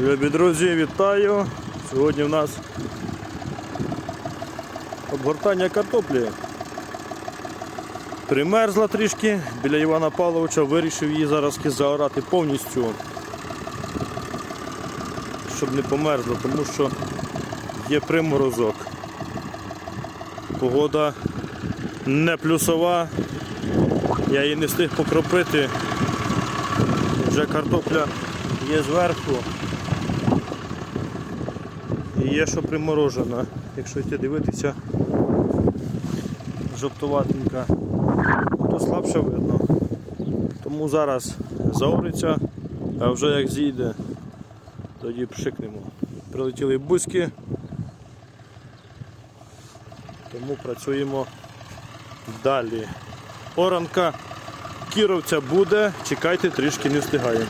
Любі друзі, вітаю! Сьогодні в нас обгортання картоплі. Примерзла трішки біля Івана Павловича, вирішив її зараз заорати повністю, щоб не померзла, тому що є приморозок. Погода не плюсова, я її не встиг покропити. Вже картопля є зверху. Є що приморожена. Якщо йти дивитися, жовтуватенька, то слабше видно. Тому зараз заориться, а вже як зійде, тоді пшикнемо. Прилетіли бузьки, тому працюємо далі. Оранка кіровця буде, чекайте, трішки не встигаємо.